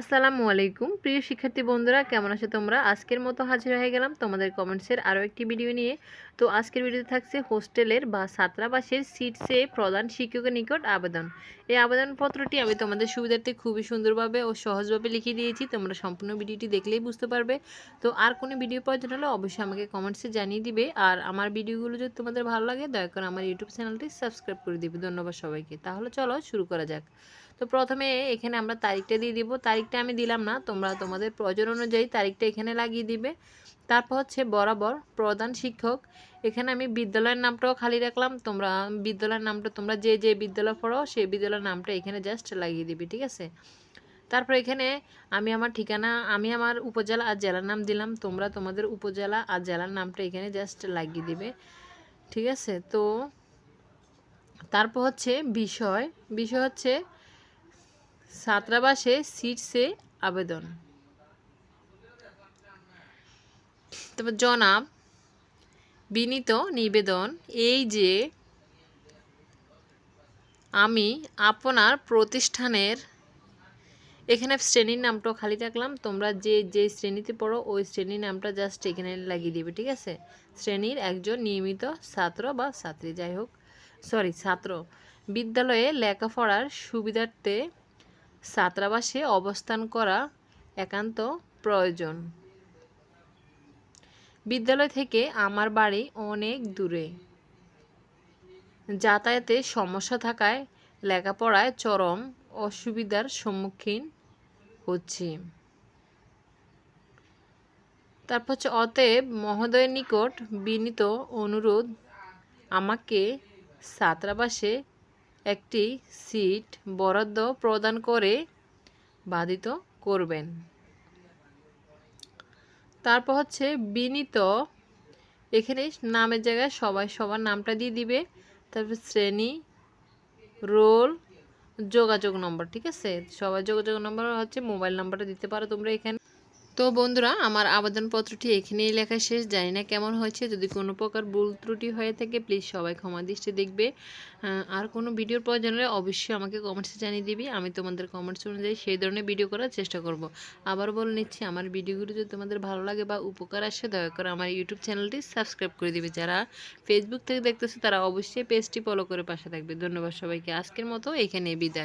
আসসালামু আলাইকুম। প্রিয় শিক্ষার্থী বন্ধুরা, কেমন আছো তোমরা? আজকের মতো হাজির হয়ে গেলাম তোমাদের কমেন্টসের আরও একটি ভিডিও নিয়ে। তো আজকের ভিডিওতে থাকছে হোস্টেলের বা ছাত্রাবাসের সিটসে প্রধান শিক্ষকের নিকট আবেদন। এই আবেদনপত্রটি আমি তোমাদের সুবিধার্থে খুবই সুন্দরভাবে ও সহজভাবে লিখে দিয়েছি। তোমরা সম্পূর্ণ ভিডিওটি দেখলেই বুঝতে পারবে। তো আর কোনো ভিডিও প্রয়োজন হলে অবশ্যই আমাকে কমেন্টসে জানিয়ে দিবে। আর আমার ভিডিওগুলো যদি তোমাদের ভালো লাগে, দয়া করে আমার ইউটিউব চ্যানেলটি সাবস্ক্রাইব করে দিবে। ধন্যবাদ সবাইকে। তাহলে চলো শুরু করা যাক। তো প্রথমে এখানে আমরা তারিখটা দিয়ে দিব। তারিখটা আমি দিলাম না, তোমরা তোমাদের প্রয়োজন অনুযায়ী তারিখটা এখানে লাগিয়ে দিবে। তারপর হচ্ছে বরাবর প্রধান শিক্ষক, এখানে আমি বিদ্যালয়ের নামটাও খালি রাখলাম, তোমরা বিদ্যালয়ের নামটা, তোমরা যে যে বিদ্যালয় পড়ো, সেই বিদ্যালয়ের নামটা এখানে জাস্ট লাগিয়ে দিবে, ঠিক আছে? তারপর এখানে আমি আমার ঠিকানা, আমি আমার উপজেলা আর জেলার নাম দিলাম, তোমরা তোমাদের উপজেলা আর জেলার নামটা এখানে জাস্ট লাগিয়ে দিবে, ঠিক আছে? তো তারপর হচ্ছে বিষয় বিষয় হচ্ছে ছাত্রাবাসে সিটসে আবেদন। তারপর জনাব, বিনীত নিবেদন, এই যে আমি আপনার প্রতিষ্ঠানের, এখানে শ্রেণির নামটাও খালি রাখলাম তোমরা যে যে শ্রেণীতে পড়ো, ওই শ্রেণির নামটা জাস্ট এখানে লাগিয়ে দিবে, ঠিক আছে? শ্রেণির একজন নিয়মিত ছাত্র বা ছাত্রী, যাই হোক সরি ছাত্র। বিদ্যালয়ে লেখাপড়ার সুবিধার্থে ছাত্রাবাসে অবস্থান করা একান্ত প্রয়োজন। বিদ্যালয় থেকে আমার বাড়ি অনেক দূরে। যাতায়াতে সমস্যা থাকায় লেখাপড়ায় চরম অসুবিধার সম্মুখীন হচ্ছি। তারপর হচ্ছে, অতএব মহোদয়ের নিকট বিনীত অনুরোধ, আমাকে ছাত্রাবাসে একটি সিট বরাদ্দ প্রদান করে বাধিত করবেন। তারপর হচ্ছে বিনীত। এখানে নামের জায়গায় সবাই সবার নামটা দিয়ে দিবে। তারপর শ্রেণি, রোল, যোগাযোগ নম্বর, ঠিক আছে? সবার যোগাযোগ নম্বর হচ্ছে মোবাইল নাম্বারটা দিতে পারো তোমরা এখানে। তো বন্ধুরা, আমার আবেদনপত্রটি এখানেই লেখা শেষ। জানি না কেমন হয়েছে, যদি কোনো প্রকার ভুল ত্রুটি হয়ে থাকে প্লিজ সবাই ক্ষমা দৃষ্টি দেখবে। আর কোনো ভিডিওর প্রয়োজন হলে অবশ্যই আমাকে কমেন্টসে জানিয়ে দিবি। আমি তোমাদের কমেন্টস অনুযায়ী সেই ধরনের ভিডিও করার চেষ্টা করব। আবার বলে নিচ্ছি, আমার ভিডিওগুলো যদি তোমাদের ভালো লাগে বা উপকার আসে, দয়া করে আমার ইউটিউব চ্যানেলটি সাবস্ক্রাইব করে দিবে। যারা ফেসবুক থেকে দেখতেছে, তারা অবশ্যই পেজটি ফলো করে পাশে থাকবে। ধন্যবাদ সবাইকে। আজকের মতো এখানে বিদায়।